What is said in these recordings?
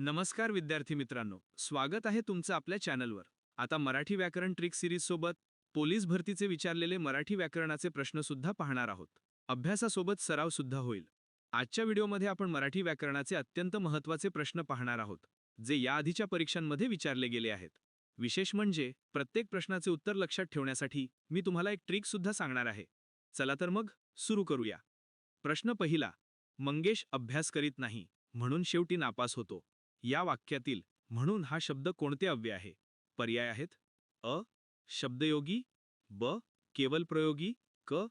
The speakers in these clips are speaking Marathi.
नमस्कार विद्यार्थी मित्रांनो स्वागत आहे तुमचं आपल्या चॅनलवर. आता मराठी व्याकरण ट्रिक सिरीज सोबत पोलीस भरतीचे विचारलेले मराठी व्याकरणाचे प्रश्न सुद्धा पाहणार आहोत. अभ्यासासोबत सराव सुद्धा होईल. आजच्या व्हिडिओमध्ये आपण मराठी व्याकरणाचे अत्यंत महत्त्वाचे प्रश्न पाहणार आहोत जे याआधीच्या परीक्षांमध्ये विचारले गेले आहेत. विशेष म्हणजे प्रत्येक प्रश्नाचे उत्तर लक्षात ठेवण्यासाठी मी तुम्हाला एक ट्रिक सुद्धा सांगणार आहे. चला तर मग सुरू करूया. प्रश्न पहिला मंगेश अभ्यास करीत नाही म्हणून शेवटी नापास होतो. या वाक्यातील म्हणून हा शब्द कोणते अव्यय आहे? पर्याय आहेत. अ शब्दयोगी ब केवल प्रयोगी क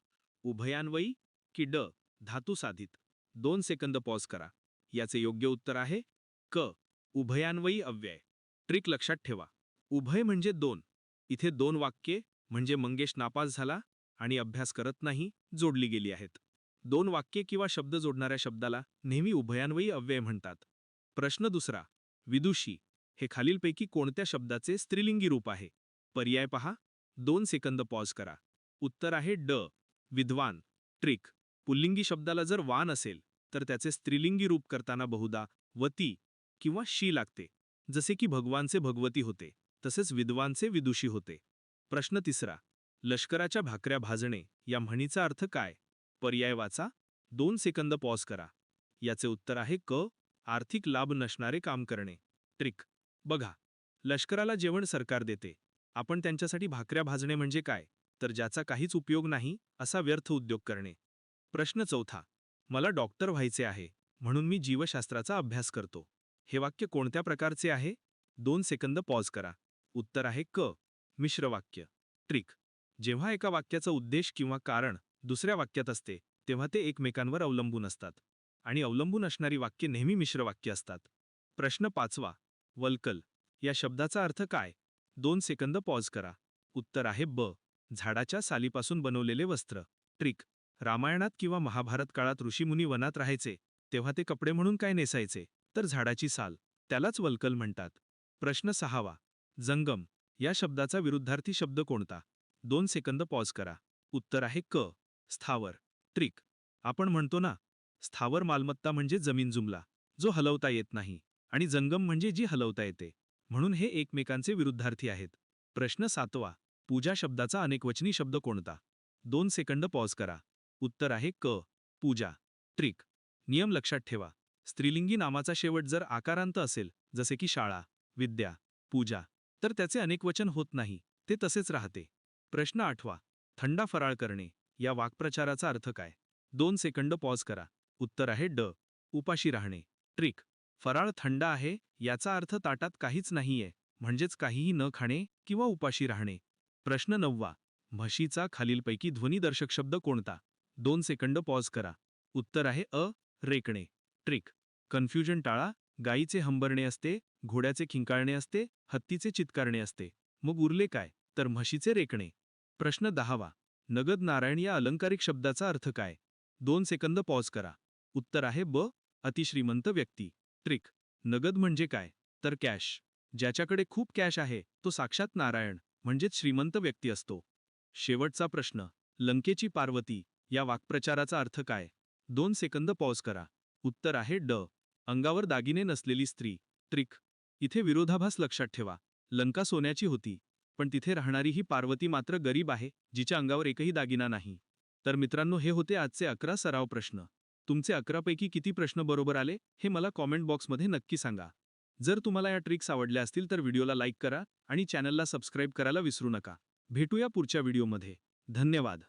उभयान्वयी की ड धातू साधित दोन सेकंद पॉज करा. याचे योग्य उत्तर आहे क उभयान्वयी अव्यय. ट्रिक लक्षात ठेवा. उभय म्हणजे दोन. इथे दोन वाक्ये म्हणजे मंगेश नापास झाला आणि अभ्यास करत नाही जोडली गेली आहेत. दोन वाक्ये किंवा शब्द जोडणाऱ्या शब्दाला नेहमी उभयान्वयी अव्यय म्हणतात. प्रश्न दुसरा विदुषी हे खालीलपैकी कोणत्या शब्दाचे स्त्रीलिंगी रूप आहे? पर्याय पहा. दोन सेकंद पॉज करा. उत्तर आहे ड विद्वान ट्रिक. पुल्लिंगी शब्दाला जर वान असेल तर त्याचे स्त्रीलिंगी रूप करताना बहुधा वती किंवा शी लागते. जसे की भगवानचे भगवती होते तसेच विद्वानचे विदुषी होते. प्रश्न तिसरा लष्कराच्या भाकऱ्या भाजणे या म्हणीचा अर्थ काय? पर्याय वाचा. दोन सेकंद पॉज करा. याचे उत्तर आहे क आर्थिक लाभ नसणारे काम करणे. ट्रिक. बघा. लष्कराला जेवण सरकार देते. आपण त्यांच्यासाठी भाकऱ्या भाजणे म्हणजे काय? तर ज्याचा काहीच उपयोग नाही असा व्यर्थ उद्योग करणे. प्रश्न चौथा. मला डॉक्टर व्हायचे आहे म्हणून मी जीवशास्त्राचा अभ्यास करतो. हे वाक्य कोणत्या प्रकारचे आहे? दोन सेकंद पॉज करा. उत्तर आहे क. मिश्र वाक्य. ट्रिक. जेव्हा एका वाक्याचा उद्देश किंवा कारण दुसऱ्या वाक्यात असते तेव्हा ते एकमेकांवर अवलंबून असतात. आणि अवलंबून असणारी वाक्य नेहमी मिश्र वाक्य असतात. प्रश्न पाचवा वल्कल या शब्दाचा अर्थ काय? दोन सेकंद पॉज करा. उत्तर आहे ब झाडाच्या सालीपासून बनवलेले वस्त्र. ट्रिक रामायणात किंवा महाभारत काळात ऋषीमुनी वनात राहायचे तेव्हा ते कपडे म्हणून काय नेसायचे? तर झाडाची साल त्यालाच वल्कल म्हणतात. प्रश्न सहावा जंगम या शब्दाचा विरुद्धार्थी शब्द कोणता? दोन सेकंद पॉज करा. उत्तर आहे क स्थावर. ट्रिक आपण म्हणतो ना स्थावर मालमत्ता म्हणजे जमीन जुमला जो हलवता येत नाही आणि जंगम म्हणजे जी हलवता येते. म्हणून हे एकमेकांचे विरुद्धार्थी आहेत. प्रश्न सातवा पूजा शब्दाचा अनेकवचनी शब्द कोणता? दोन सेकंद पॉज करा. उत्तर आहे क पूजा. ट्रिक नियम लक्षात ठेवा. स्त्रीलिंगी नामाचा शेवट जर आकारांत असेल जसे की शाळा विद्या पूजा तर त्याचे अनेकवचन होत नाही ते तसेच राहते. प्रश्न आठवा थंडा फराळ करणे या वाक्प्रचाराचा अर्थ काय? दोन सेकंड पॉज करा. उत्तर आहे ड. उपाशी राहणे. ट्रिक. फराळ थंड आहे याचा अर्थ ताटात काहीच नाहीये म्हणजेच काहीही न खाणे किंवा उपाशी राहणे. प्रश्न नववा. म्हशीचा खालीलपैकी ध्वनीदर्शक शब्द कोणता? दोन सेकंद पॉज करा. उत्तर आहे अ. रेकणे. ट्रिक. कन्फ्युजन टाळा. गायीचे हंबरणे असते घोड्याचे खिंकाळणे असते हत्तीचे चित्कारणे असते. मग उरले काय? तर म्हशीचे रेकणे. प्रश्न दहावा. नगद नारायण या अलंकारिक शब्दाचा अर्थ काय? दोन सेकंद पॉज करा. उत्तर आहे ब अतिश्रीमंत व्यक्ती. ट्रिक नगद म्हणजे काय? तर कॅश. ज्याच्याकडे खूप कॅश आहे तो साक्षात नारायण म्हणजेच श्रीमंत व्यक्ती असतो. शेवटचा प्रश्न लंकेची पार्वती या वाक्प्रचाराचा अर्थ काय? दोन सेकंद पॉज करा. उत्तर आहे ड. अंगावर दागिने नसलेली स्त्री. ट्रिक इथे विरोधाभास लक्षात ठेवा. लंका सोन्याची होती पण तिथे राहणारी ही पार्वती मात्र गरीब आहे जिच्या अंगावर एकही दागिना नाही. तर मित्रांनो हे होते आजचे अकरा सराव प्रश्न. तुमचे अकरापैकी किती प्रश्न बरोबर आले हे मला कॉमेंट बॉक्समध्ये नक्की सांगा. जर तुम्हाला या ट्रिक्स आवडल्या असतील तर व्हिडिओला लाईक करा आणि चॅनलला सबस्क्राईब करायला विसरू नका. भेटूया पुढच्या व्हिडिओमध्ये. धन्यवाद.